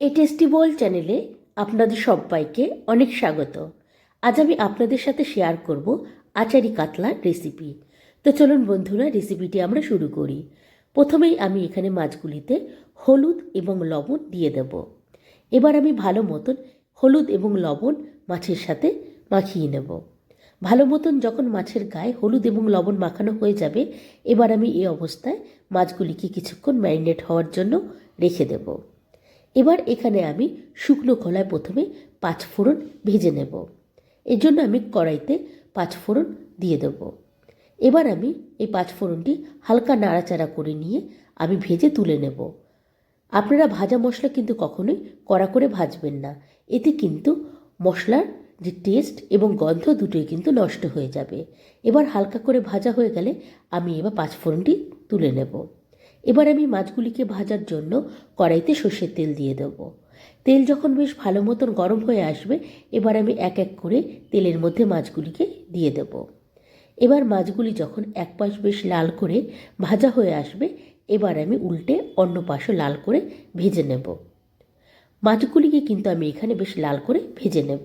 Tasty বল চ্যানেলে আপনাদের সবাইকে অনেক স্বাগত। আজ আমি আপনাদের সাথে শেয়ার করব আচারি কাতলার রেসিপি তো চলুন বন্ধুরা রেসিপিটি আমরা শুরু করি। প্রথমেই আমি এখানে মাছগুলিতে হলুদ এবং লবণ দিয়ে দেব। এবার আমি ভালো মতন হলুদ এবং লবণ মাছের সাথে মাখিয়ে নেব। ভালো মতন যখন মাছের গায়ে হলুদ এবং লবণ মাখানো হয়ে যাবে, এবার আমি এই অবস্থায় মাছগুলিকে কিছুক্ষণ ম্যারিনেট হওয়ার জন্য রেখে দেবো। এবার এখানে আমি শুকনো খোলায় প্রথমে পাঁচ ফোড়ন ভেজে নেব। এর জন্য আমি কড়াইতে পাঁচ ফোড়ন দিয়ে দেব। এবার আমি এই পাঁচ ফোড়নটি হালকা নাড়াচাড়া করে নিয়ে আমি ভেজে তুলে নেব। আপনারা ভাজা মশলা কিন্তু কখনোই কড়া করে ভাজবেন না। এতে কিন্তু মশলার যে টেস্ট এবং গন্ধ দুটোই কিন্তু নষ্ট হয়ে যাবে। এবার হালকা করে ভাজা হয়ে গেলে আমি এবার পাঁচ ফোড়নটি তুলে নেব। এবার আমি মাছগুলিকে ভাজার জন্য কড়াইতে সর্ষের তেল দিয়ে দেব। তেল যখন বেশ ভালো মতন গরম হয়ে আসবে, এবার আমি এক এক করে তেলের মধ্যে মাছগুলিকে দিয়ে দেব। এবার মাছগুলি যখন এক পাশ বেশ লাল করে ভাজা হয়ে আসবে, এবার আমি উল্টে অন্য পাশও লাল করে ভেজে নেব। মাছগুলিকে কিন্তু আমি এখানে বেশ লাল করে ভেজে নেব।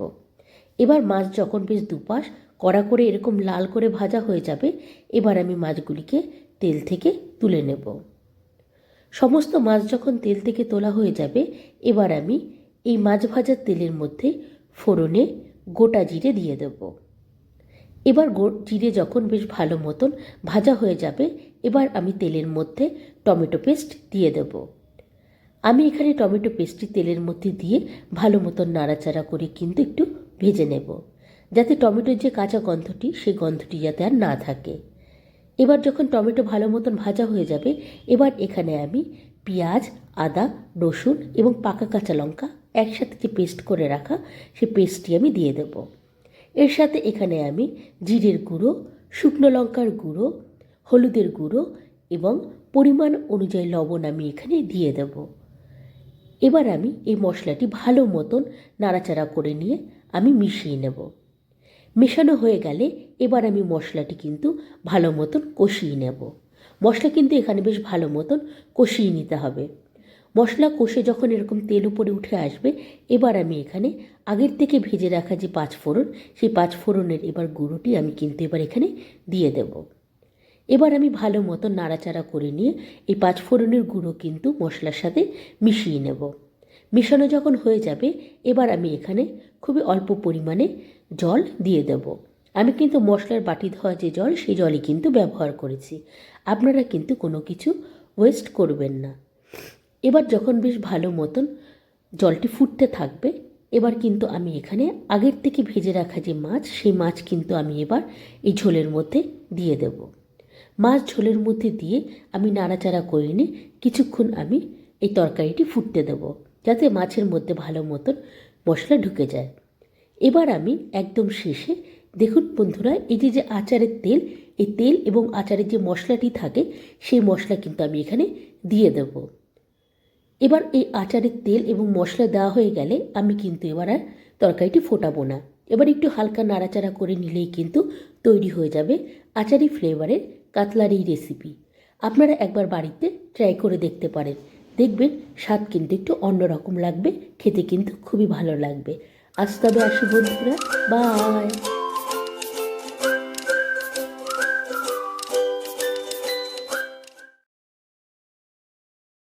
এবার মাছ যখন বেশ দুপাশ কড়া করে এরকম লাল করে ভাজা হয়ে যাবে, এবার আমি মাছগুলিকে তেল থেকে তুলে নেব। সমস্ত মাছ যখন তেল থেকে তোলা হয়ে যাবে, এবার আমি এই মাছ ভাজার তেলের মধ্যে ফোড়নে গোটা জিরে দিয়ে দেব। এবার গো জিরে যখন বেশ ভালো মতন ভাজা হয়ে যাবে, এবার আমি তেলের মধ্যে টমেটো পেস্ট দিয়ে দেব। আমি এখানে টমেটো পেস্টটি তেলের মধ্যে দিয়ে ভালো মতন নাড়াচাড়া করে কিন্তু একটু ভেজে নেব, যাতে টমেটোর যে কাঁচা গন্ধটি, সেই গন্ধটি যাতে আর না থাকে। এবার যখন টমেটো ভালো মতন ভাজা হয়ে যাবে, এবার এখানে আমি পেঁয়াজ, আদা, রসুন এবং পাকা কাঁচা লঙ্কা একসাথে যে পেস্ট করে রাখা, সে পেস্টটি আমি দিয়ে দেব। এর সাথে এখানে আমি জিরের গুঁড়ো, শুকনো লঙ্কার গুঁড়ো, হলুদের গুঁড়ো এবং পরিমাণ অনুযায়ী লবণ আমি এখানে দিয়ে দেব। এবার আমি এই মশলাটি ভালো মতন নাড়াচাড়া করে নিয়ে আমি মিশিয়ে নেব। মেশানো হয়ে গেলে এবার আমি মশলাটি কিন্তু ভালো মতন কষিয়ে নেব। মশলা কিন্তু এখানে বেশ ভালো মতন কষিয়ে নিতে হবে। মশলা কষে যখন এরকম তেল উপরে উঠে আসবে, এবার আমি এখানে আগের থেকে ভেজে রাখা যে পাঁচ ফোড়ন, সেই পাঁচ ফোড়নের এবার গুঁড়োটি আমি কিন্তু এবার এখানে দিয়ে দেব। এবার আমি ভালো মতন নাড়াচাড়া করে নিয়ে এই পাঁচ ফোড়নের গুঁড়ো কিন্তু মশলার সাথে মিশিয়ে নেব। মিশানো যখন হয়ে যাবে, এবার আমি এখানে খুবই অল্প পরিমাণে জল দিয়ে দেব। আমি কিন্তু মশলার বাটি ধোয়া যে জল সেই জলই কিন্তু ব্যবহার করেছি। আপনারা কিন্তু কোনো কিছু ওয়েস্ট করবেন না। এবার যখন বেশ ভালো মতন জলটি ফুটতে থাকবে, এবার কিন্তু আমি এখানে আগের থেকে ভেজে রাখা যে মাছ, সেই মাছ কিন্তু আমি এবার এই ঝোলের মধ্যে দিয়ে দেব। মাছ ঝোলের মধ্যে দিয়ে আমি নাড়াচাড়া করে নিয়ে কিছুক্ষণ আমি এই তরকারিটি ফুটতে দেব, যাতে মাছের মধ্যে ভালো মতন মশলা ঢুকে যায়। এবার আমি একদম শেষে, দেখুন বন্ধুরা, এই যে যে আচারের তেল, এই তেল এবং আচারের যে মশলাটি থাকে, সেই মশলা কিন্তু আমি এখানে দিয়ে দেব। এবার এই আচারের তেল এবং মশলা দেওয়া হয়ে গেলে আমি কিন্তু এবার আর তরকারিটি ফোটাবো না। এবার একটু হালকা নাড়াচাড়া করে নিলেই কিন্তু তৈরি হয়ে যাবে আচারি ফ্লেভারের কাতলার এই রেসিপি। আপনারা একবার বাড়িতে ট্রাই করে দেখতে পারেন। দেখবেন, স্বাদ কিন্তু একটু অন্যরকম লাগবে, খেতে কিন্তু খুবই ভালো লাগবে। আজ তবে আসি বন্ধুরা বাই।